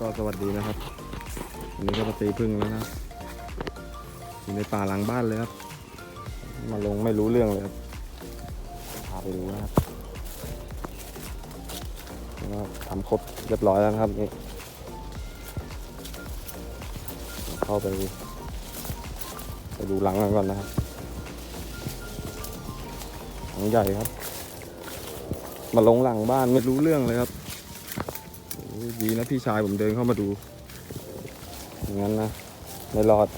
ก็สวัสดูนะครับอันนี้ก็มาตีพึ่งแล้วนะอยู่ในป่าหลังบ้านเลยครับ มาลงไม่รู้เรื่องเลยครับพาไปดูนะครับก็ทำครบเรียบร้อยแล้วครับนี่เข้าไปไปดูหลังกันก่อนนะครับหลังใหญ่ครับ มาลงหลังบ้านไม่รู้เรื่องเลยครับ ดีนะพี่ชายผมเดินเข้ามาดูอย่างนั้นนะไม่รอด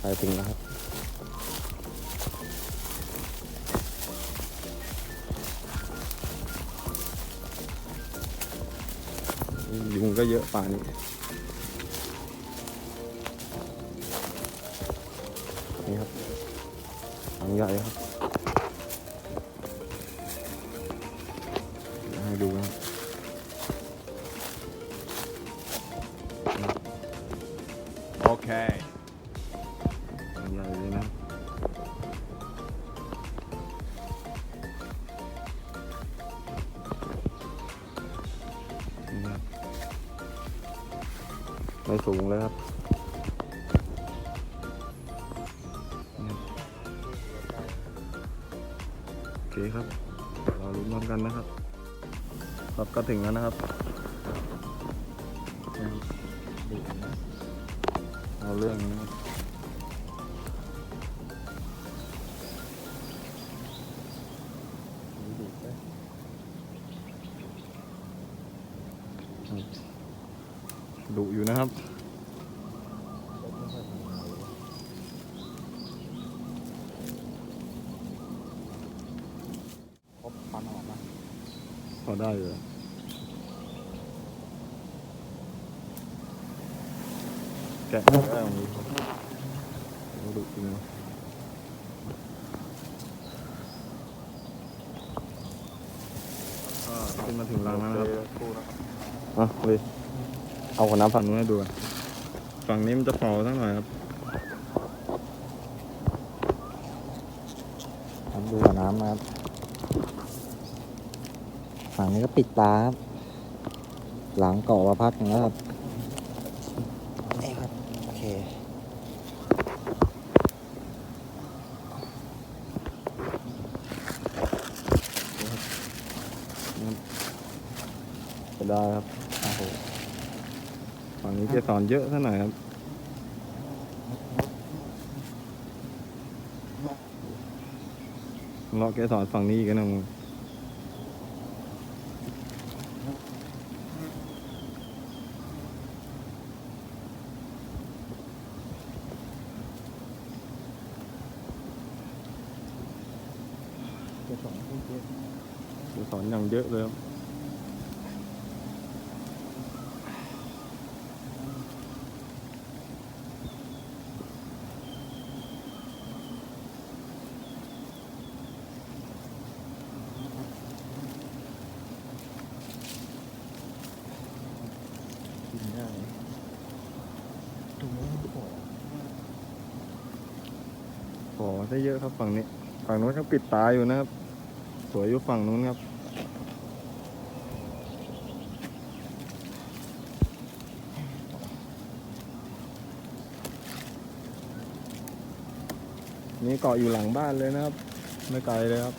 ไปถึงแล้วครับ ก็เยอะป่านี้นี่ครับหลังใหญ่ครับให้ดูนะโอเค ไม่สูงเลยครับนี่ครับโอเคครับเราลุ้นพร้อมกันนะครับ ครับก็ถึงแล้วนะครับนี่ครับดูนะเอาเรื่องนะครับ ดุอยู่นะครับครบฟันออกนะพอได้เลยแกะได้ตรงนี้ดุจริงนะก็ขึ้นมาถึงรังแล้วนะครับคู่นะครับอะเลย เอาขวดน้ำฝั่งนู้นให้ดูกันฝั่งนี้มันจะเป่าสักหน่อยครับครับดูหัวน้ำนะครับ ฝั่งนี้ก็ปิดตาครับ หลังเกาะมาพักหนึงแล้วครับนี่ครับ โอเคจะได้ครับโอ้โห ฝั่งนี้เกสรเยอะสักหน่อยครับเลาะเกสรฝั่งนี้กันนะมึงเกสรอย่างเยอะเลยครับ กินได้ถุงมือโอ้ ขอได้เยอะครับฝั่งนี้ ฝั่งนู้นเขาปิดตาอยู่นะครับ สวยอยู่ฝั่งนู้นครับนี่เกาะอยู่หลังบ้านเลยนะครับ ไม่ไกลเลยครับ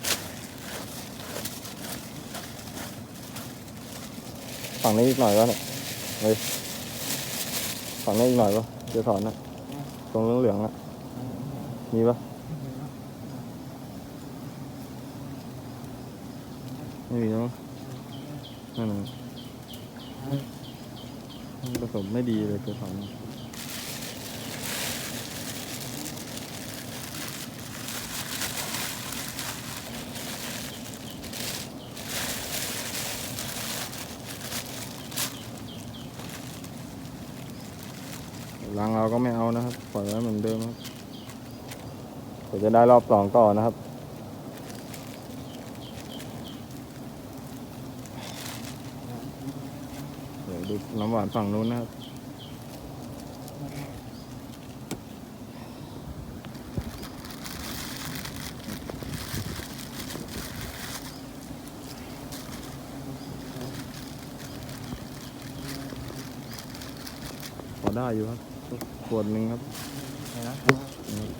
ฝั่งนี้อีกหน่อยวะเนี่ยเฮ้ยฝั่งนี้อีกหน่อยวะเดี๋ยวถอนนะตรงเหลืองๆอะมีปะ ไม่มีแล้วนั่นนะมันผสมไม่ดีเลยเดี๋ยวถอนรังเราก็ไม่เอานะครับ ปล่อยไว้เหมือนเดิมครับเดี๋ยวจะได้รอบสองต่อนะครับ ดูน้ำหวานฝั่งนู้นนะครับพอได้อยู่ครับ ขวดหนึ่งครับ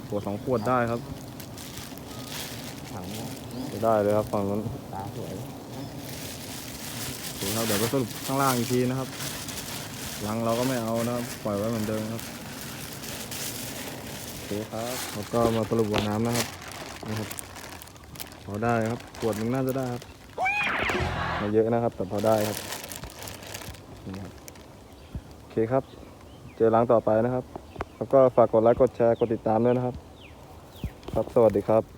ขวดสองขวดได้ครับได้เลยครับฝั่งนู้นตาสวย เครับเดี๋ยวไปสรุปข้างล่างอีกทีนะครับหลังเราก็ไม่เอานะครับปล่อยไว้เหมือนเดิมครับโอเคครับแล้วก็มาสรุปหัวน้ำนะครับนะครับพอได้ครับขวดหนึงน่าจะได้ครับไม่เยอะนะครับ แต่พอได้ครับนี่ครับโอเคครับ เจอหลังต่อไปนะครับ แล้วก็ฝากกดไลค์กดแชร์กดติดตามด้วยนะครับ ครับสวัสดีครับ